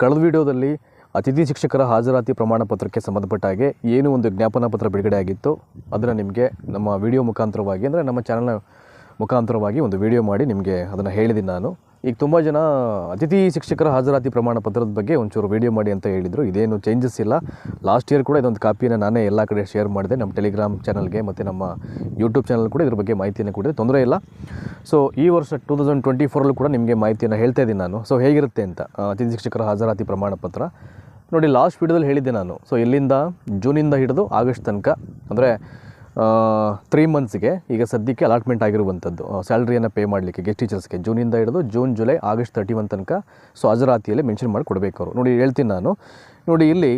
ಕಳೆದ ವಿಡಿಯೋದಲ್ಲಿ ಅತಿಥಿ ಶಿಕ್ಷಕರ ಹಾಜರಾತಿ ಪ್ರಮಾಣ ಪತ್ರಕ್ಕೆ ಸಂಬಂಧಪಟ್ಟ ಹಾಗೆ ಏನು ಒಂದು ಜ್ಞಾಪನಾ ಪತ್ರ ಬಿಡುಗಡೆ ಆಗಿತ್ತು ಅದನ್ನು ನಿಮಗೆ ನಮ್ಮ ವಿಡಿಯೋ ಮುಖಾಂತರವಾಗಿ, ಅಂದರೆ ನಮ್ಮ ಚಾನಲ್ನ ಮುಖಾಂತರವಾಗಿ ಒಂದು ವಿಡಿಯೋ ಮಾಡಿ ನಿಮಗೆ ಅದನ್ನು ಹೇಳಿದ್ದೀನಿ ನಾನು. ಈಗ ತುಂಬ ಜನ ಅತಿಥಿ ಶಿಕ್ಷಕರ ಹಾಜರಾತಿ ಪ್ರಮಾಣ ಪತ್ರದ ಬಗ್ಗೆ ಒಂಚೂರು ವಿಡಿಯೋ ಮಾಡಿ ಅಂತ ಹೇಳಿದರು. ಇದೇನು ಚೇಂಜಸ್ ಇಲ್ಲ. ಲಾಸ್ಟ್ ಇಯರ್ ಕೂಡ ಇದೊಂದು ಕಾಪಿಯನ್ನು ನಾನೇ ಎಲ್ಲ ಕಡೆ ಶೇರ್ ಮಾಡಿದೆ. ನಮ್ಮ ಟೆಲಿಗ್ರಾಮ್ ಚಾನಲ್ಗೆ ಮತ್ತು ನಮ್ಮ ಯೂಟ್ಯೂಬ್ ಚಾನಲ್ ಕೂಡ ಇದ್ರ ಬಗ್ಗೆ ಮಾಹಿತಿಯನ್ನು ಕೊಟ್ಟಿದೆ ತೊಂದರೆ ಇಲ್ಲ. ಸೊ ಈ ವರ್ಷ ಟೂ ತೌಸಂಡ್ ಟ್ವೆಂಟಿ ಫೋರಲ್ಲೂ ಕೂಡ ನಿಮಗೆ ಮಾಹಿತಿಯನ್ನು ಹೇಳ್ತಾ ಇದ್ದೀನಿ ನಾನು. ಸೊ ಹೇಗಿರುತ್ತೆ ಅಂತ ಅತಿಥಿ ಶಿಕ್ಷಕರ ಹಾಜರಾತಿ ಪ್ರಮಾಣ ಪತ್ರ. ನೋಡಿ ಲಾಸ್ಟ್ ವೀಡಿಯೋದಲ್ಲಿ ಹೇಳಿದ್ದೆ ನಾನು. ಸೊ ಇಲ್ಲಿಂದ ಜೂನಿಂದ ಹಿಡಿದು ಆಗಸ್ಟ್ ತನಕ. ಅಂದರೆ ತ್ರೀ ಮಂತ್ಸ್ಗೆ ಈಗ ಸದ್ಯಕ್ಕೆ ಅಲಾಟ್ಮೆಂಟ್ ಆಗಿರುವಂಥದ್ದು. ಸ್ಯಾಲ್ರಿಯನ್ನು ಪೇ ಮಾಡಲಿಕ್ಕೆ ಗೆಸ್ಟ್ ಟೀಚರ್ಸ್ಗೆ ಜೂನಿಂದ ಹಿಡಿದು June July August thirty one ತನಕ ಸೊ ಹಾಜರಾತಿಯಲ್ಲಿ ಮೆನ್ಷನ್ ಮಾಡಿ ಕೊಡಬೇಕು ಅವರು ನೋಡಿ ಹೇಳ್ತೀನಿ ನಾನು. ನೋಡಿ ಇಲ್ಲಿ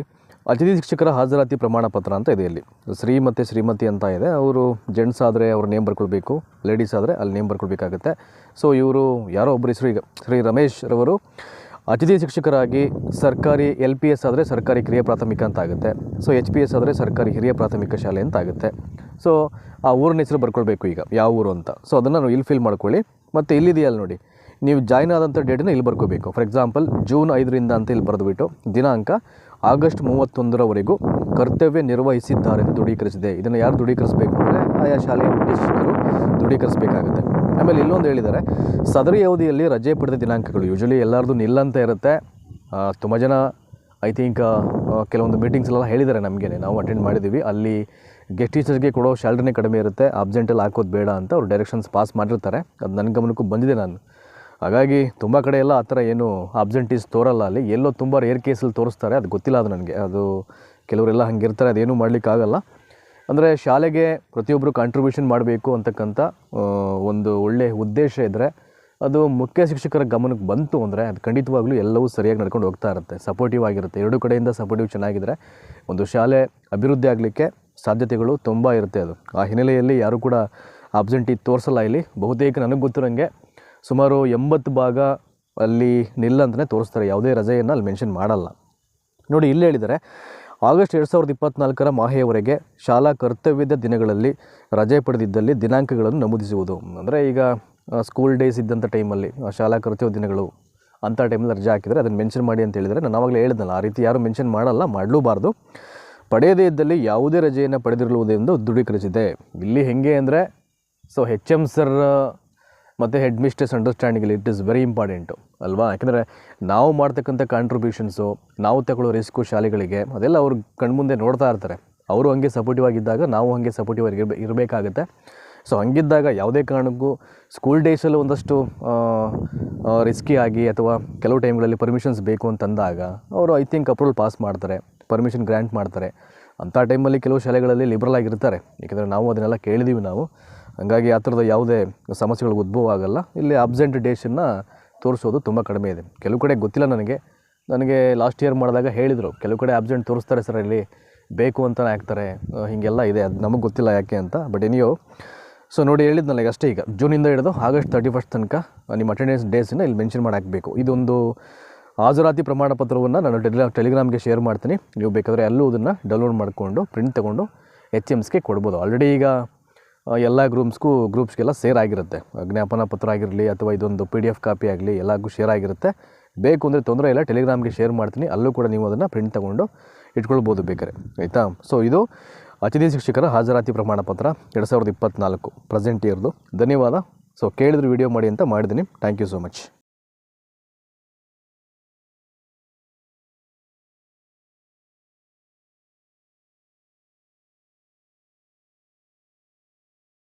ಅತಿಥಿ ಶಿಕ್ಷಕರ ಹಾಜರಾತಿ ಪ್ರಮಾಣ ಪತ್ರ ಅಂತ ಇದೆ ಇಲ್ಲಿ. ಶ್ರೀ ಮತ್ತು ಶ್ರೀಮತಿ ಅಂತ ಇದೆ. ಅವರು ಜೆಂಟ್ಸ್ ಆದರೆ ಅವ್ರ ನೇಮ್ ಬರ್ಕೊಳ್ಬೇಕು ಲೇಡೀಸ್ ಆದರೆ ಅಲ್ಲಿ ನೇಮ್ ಬರ್ಕೊಳ್ಬೇಕಾಗುತ್ತೆ ಸೊ ಇವರು ಯಾರೋ ಒಬ್ಬರು ಹೆಸರು ಈಗ ಶ್ರೀ ರಮೇಶ್ ರವರು ಅತಿಥಿ ಶಿಕ್ಷಕರಾಗಿ ಸರ್ಕಾರಿ ಎಲ್ ಪಿ ಎಸ್ ಆದರೆ ಸರ್ಕಾರಿ ಕಿರಿಯ ಪ್ರಾಥಮಿಕ ಅಂತ ಆಗುತ್ತೆ ಸೊ, ಎಚ್ ಪಿ ಎಸ್ ಆದರೆ ಸರ್ಕಾರಿ ಹಿರಿಯ ಪ್ರಾಥಮಿಕ ಶಾಲೆ ಅಂತ ಆಗುತ್ತೆ ಸೊ, ಆ ಊರಿನ ಹೆಸರು ಬರ್ಕೊಳ್ಬೇಕು ಈಗ, ಯಾವ ಊರು ಅಂತ. ಸೊ, ಅದನ್ನು ನಾವು ಇಲ್ಲಿ ಫಿಲ್ ಮಾಡ್ಕೊಳ್ಳಿ. ಮತ್ತು ಇಲ್ಲಿದೆಯಲ್ಲ ನೋಡಿ, ನೀವು ಜಾಯ್ನ್ ಆದಂಥ ಡೇಟನ್ನು ಇಲ್ಲಿ ಬರ್ಕೋಬೇಕು. ಫಾರ್ ಎಕ್ಸಾಂಪಲ್ ಜೂನ್ ಐದರಿಂದ ಅಂತ ಇಲ್ಲಿ ಬರೆದುಬಿಟ್ಟು, ದಿನಾಂಕ ಆಗಸ್ಟ್ ಮೂವತ್ತೊಂದರವರೆಗೂ ಕರ್ತವ್ಯ ನಿರ್ವಹಿಸಿದ್ದಾರೆ ಎಂದು ದೃಢೀಕರಿಸಿದೆ. ಇದನ್ನು ಯಾರು ದೃಢೀಕರಿಸಬೇಕು ಅಂದರೆ, ಆಯಾ ಶಾಲೆಯ ಶಿಕ್ಷಕರು ದೃಢೀಕರಿಸಬೇಕಾಗುತ್ತೆ. ಆಮೇಲೆ ಇಲ್ಲೊಂದು ಹೇಳಿದ್ದಾರೆ, ಸದರಿ ಅವಧಿಯಲ್ಲಿ ರಜೆ ಪಡೆದ ದಿನಾಂಕಗಳು ಯೂಶ್ವಲಿ ಎಲ್ಲರದು ನಿಲ್ಲಂತ ಇರುತ್ತೆ. ತುಂಬ ಜನ ಐ ಥಿಂಕ್ ಕೆಲವೊಂದು ಮೀಟಿಂಗ್ಸ್ಲೆಲ್ಲ ಹೇಳಿದ್ದಾರೆ ನಮಗೆ ನಾವು ಅಟೆಂಡ್ ಮಾಡಿದ್ದೀವಿ. ಅಲ್ಲಿ ಗೆಸ್ಟ್ ಟೀಚರ್ಸ್ಗೆ ಕೊಡೋ ಸ್ಯಾಲ್ರಿನೇ ಕಡಿಮೆ ಇರುತ್ತೆ. ಅಬ್ಸೆಂಟಲ್ಲಿ ಹಾಕೋದು ಬೇಡ ಅಂತ ಅವ್ರು ಡೈರೆಕ್ಷನ್ಸ್ ಪಾಸ್ ಮಾಡಿರ್ತಾರೆ. ಅದು ನನ್ನ ಗಮನಕ್ಕೂ ಬಂದಿದೆ ನಾನು. ಹಾಗಾಗಿ ತುಂಬ ಕಡೆ ಎಲ್ಲ ಆ ಥರ ಏನು ಅಬ್ಸೆಂಟೀಸ್ ತೋರಲ್ಲ ಅಲ್ಲಿ. ಎಲ್ಲೋ ತುಂಬ ರೇರ್ ಕೇಸಲ್ಲಿ ತೋರಿಸ್ತಾರೆ. ಅದು ಗೊತ್ತಿಲ್ಲ ಅದು ನನಗೆ. ಅದು ಕೆಲವರೆಲ್ಲ ಹಂಗಿರ್ತಾರೆ. ಅದೇನೂ ಮಾಡಲಿಕ್ಕಾಗಲ್ಲ. ಅಂದರೆ ಶಾಲೆಗೆ ಪ್ರತಿಯೊಬ್ಬರು ಕಾಂಟ್ರಿಬ್ಯೂಷನ್ ಮಾಡಬೇಕು ಅಂತಕ್ಕಂಥ ಒಂದು ಒಳ್ಳೆಯ ಉದ್ದೇಶ ಇದ್ದರೆ ಅದು ಮುಖ್ಯ ಶಿಕ್ಷಕರ ಗಮನಕ್ಕೆ ಬಂತು ಅಂದರೆ ಅದು ಖಂಡಿತವಾಗಲೂ ಎಲ್ಲವೂ ಸರಿಯಾಗಿ ನಡ್ಕೊಂಡು ಹೋಗ್ತಾ ಇರುತ್ತೆ ಸಪೋರ್ಟಿವ್ ಆಗಿರುತ್ತೆ. ಎರಡು ಕಡೆಯಿಂದ ಸಪೋರ್ಟಿವ್ ಚೆನ್ನಾಗಿದ್ದರೆ ಒಂದು ಶಾಲೆ ಅಭಿವೃದ್ಧಿ ಆಗಲಿಕ್ಕೆ ಸಾಧ್ಯತೆಗಳು ತುಂಬ ಇರುತ್ತೆ ಅದು. ಆ ಹಿನ್ನೆಲೆಯಲ್ಲಿ ಯಾರೂ ಕೂಡ ಅಬ್ಸೆಂಟಿ ತೋರಿಸಲ್ಲ ಇಲ್ಲಿ. ಬಹುತೇಕ ನನಗೆ ಗೊತ್ತಿರೋಂಗೆ ಸುಮಾರು ಎಂಬತ್ತು ಭಾಗ ಅಲ್ಲಿ ನಿಲ್ಲಂತಲೇ ತೋರಿಸ್ತಾರೆ. ಯಾವುದೇ ರಜೆಯನ್ನು ಅಲ್ಲಿ ಮೆನ್ಷನ್ ಮಾಡಲ್ಲ. ನೋಡಿ, ಇಲ್ಲಿ ಹೇಳಿದ್ದಾರೆ ಆಗಸ್ಟ್ ಎರಡು ಸಾವಿರದ ಇಪ್ಪತ್ತ್ನಾಲ್ಕರ ಮಾಹೆಯವರೆಗೆ ಶಾಲಾ ಕರ್ತವ್ಯದ ದಿನಗಳಲ್ಲಿ ರಜೆ ಪಡೆದಿದ್ದಲ್ಲಿ ದಿನಾಂಕಗಳನ್ನು ನಮೂದಿಸುವುದು. ಅಂದರೆ ಈಗ ಸ್ಕೂಲ್ ಡೇಸ್ ಇದ್ದಂಥ ಟೈಮಲ್ಲಿ ಶಾಲಾ ಕರ್ತವ್ಯ ದಿನಗಳು ಅಂಥ ಟೈಮಲ್ಲಿ ರಜೆ ಹಾಕಿದರೆ ಅದನ್ನು ಮೆನ್ಷನ್ ಮಾಡಿ ಅಂತ ಹೇಳಿದರೆ ನಾನು ಆವಾಗಲೇ ಹೇಳಿದ್ನಲ್ಲ, ಆ ರೀತಿ ಯಾರು ಮೆನ್ಷನ್ ಮಾಡಲ್ಲ, ಮಾಡಲೂಬಾರ್ದು. ಪಡೆಯದೇ ಇದ್ದಲ್ಲಿ ಯಾವುದೇ ರಜೆಯನ್ನು ಪಡೆದಿರುವುದೆಂದು ದೃಢೀಕರಿಸಿದೆ. ಇಲ್ಲಿ ಹೆಂಗೆ ಅಂದರೆ ಸೊ ಹೆಚ್ ಎಂ ಸರ್ ಮತ್ತು ಹೆಡ್ ಮಿಸ್ಟ್ರೆಸ್ ಅಂಡರ್ಸ್ಟ್ಯಾಂಡಿಂಗಲ್ಲಿ ಇಟ್ ಇಸ್ ವೆರಿ ಇಂಪಾರ್ಟೆಂಟು ಅಲ್ವಾ? ಯಾಕಂದರೆ ನಾವು ಮಾಡ್ತಕ್ಕಂಥ ಕಾಂಟ್ರಿಬ್ಯೂಷನ್ಸು ನಾವು ತಗೊಳ್ಳೋ ರಿಸ್ಕು ಶಾಲೆಗಳಿಗೆ, ಅದೆಲ್ಲ ಅವ್ರು ಕಣ್ಮುಂದೆ ನೋಡ್ತಾ ಇರ್ತಾರೆ. ಅವರು ಹಂಗೆ ಸಪೋರ್ಟಿವ್ ಆಗಿದ್ದಾಗ ನಾವು ಹಾಗೆ ಸಪೋರ್ಟಿವ್ ಆಗಿ ಇರಬೇಕಾಗುತ್ತೆ. ಸೊ ಹಂಗಿದ್ದಾಗ ಯಾವುದೇ ಕಾರಣಕ್ಕೂ ಸ್ಕೂಲ್ ಡೇಸಲ್ಲಿ ಒಂದಷ್ಟು ರಿಸ್ಕಿ ಆಗಿ ಅಥವಾ ಕೆಲವು ಟೈಮ್ಗಳಲ್ಲಿ ಪರ್ಮಿಷನ್ಸ್ ಬೇಕು ಅಂತಂದಾಗ ಅವರು ಐ ಥಿಂಕ್ ಅಪ್ರೂವಲ್ ಪಾಸ್ ಮಾಡ್ತಾರೆ ಪರ್ಮಿಷನ್ ಗ್ರ್ಯಾಂಟ್ ಮಾಡ್ತಾರೆ. ಅಂಥ ಟೈಮಲ್ಲಿ ಕೆಲವು ಶಾಲೆಗಳಲ್ಲಿ ಲಿಬ್ರಲ್ ಆಗಿರ್ತಾರೆ. ಏಕೆಂದರೆ ನಾವು ಅದನ್ನೆಲ್ಲ ಕೇಳಿದ್ದೀವಿ ನಾವು. ಹಾಗಾಗಿ ಆ ಥರದ ಯಾವುದೇ ಸಮಸ್ಯೆಗಳು ಉದ್ಭವ ಆಗಲ್ಲ. ಇಲ್ಲಿ ಅಬ್ಸೆಂಟ್ ಡೇಸನ್ನು ತೋರಿಸೋದು ತುಂಬ ಕಡಿಮೆ ಇದೆ. ಕೆಲವು ಕಡೆ ಗೊತ್ತಿಲ್ಲ ನನಗೆ. ನನಗೆ ಲಾಸ್ಟ್ ಇಯರ್ ಮಾಡಿದಾಗ ಹೇಳಿದರು, ಕೆಲವು ಕಡೆ ಅಬ್ಸೆಂಟ್ ತೋರಿಸ್ತಾರೆ ಸರ್ ಇಲ್ಲಿ, ಬೇಕು ಅಂತ ಹಾಕ್ತಾರೆ ಹೀಗೆಲ್ಲ ಇದೆ, ಅದು ನಮಗೆ ಗೊತ್ತಿಲ್ಲ ಯಾಕೆ ಅಂತ ಬಟ್ ಎನಿಯೋ ಸೊ ನೋಡಿ ಹೇಳಿದ್ನಲ್ಲ ಈಗ ಅಷ್ಟೇ ಈಗ. ಜೂನಿಂದ ಹಿಡಿದು ಆಗಸ್ಟ್ ತರ್ಟಿ ಫಸ್ಟ್ ತನಕ ನಿಮ್ಮ ಅಟೆಂಡೆನ್ಸ್ ಡೇಸನ್ನು ಇಲ್ಲಿ ಮೆನ್ಷನ್ ಮಾಡಿ ಹಾಕಬೇಕು ಇದೊಂದು ಹಾಜರಾತಿ ಪ್ರಮಾಣ ಪತ್ರವನ್ನು ನಾನು ಟೆಲಿ ಟೆಲಿಗ್ರಾಮ್ಗೆ ಶೇರ್ ಮಾಡ್ತೀನಿ. ನೀವು ಬೇಕಾದರೆ ಅಲ್ಲೂ ಅದನ್ನು ಡೌನ್ಲೋಡ್ ಮಾಡಿಕೊಂಡು ಪ್ರಿಂಟ್ ತೊಗೊಂಡು ಎಚ್ ಎಮ್ಸ್ಗೆ ಕೊಡ್ಬೋದು. ಆಲ್ರೆಡಿ ಈಗ ಎಲ್ಲ ಗ್ರೂಮ್ಸ್ಗೂ ಗ್ರೂಪ್ಸ್ಗೆಲ್ಲ ಸೇರ್ ಆಗಿರುತ್ತೆ ಜ್ಞಾಪನ ಪತ್ರ ಆಗಿರಲಿ ಅಥವಾ ಇದೊಂದು ಪಿ ಡಿ ಎಫ್ ಕಾಪಿ ಆಗಲಿ ಎಲ್ಲಗೂ ಶೇರ್ ಆಗಿರುತ್ತೆ. ಬೇಕು ಅಂದರೆ ತೊಂದರೆ ಇಲ್ಲ ಟೆಲಿಗ್ರಾಮ್ಗೆ ಶೇರ್ ಮಾಡ್ತೀನಿ. ಅಲ್ಲೂ ಕೂಡ ನೀವು ಅದನ್ನು ಪ್ರಿಂಟ್ ತೊಗೊಂಡು ಇಟ್ಕೊಳ್ಬೋದು ಬೇಕಾರೆ ಆಯಿತಾ? ಸೊ ಇದು ಅತಿಥಿ ಶಿಕ್ಷಕರ ಹಾಜರಾತಿ ಪ್ರಮಾಣ ಪತ್ರ ಎರಡು ಸಾವಿರದ ಇಪ್ಪತ್ತ್ನಾಲ್ಕು ಪ್ರೆಸೆಂಟ್ ಇಯರ್ದು ಧನ್ಯವಾದ. ಸೊ ಕೇಳಿದ್ರು ವಿಡಿಯೋ ಮಾಡಿ ಅಂತ ಮಾಡಿದ್ದೀನಿ. Thank you so much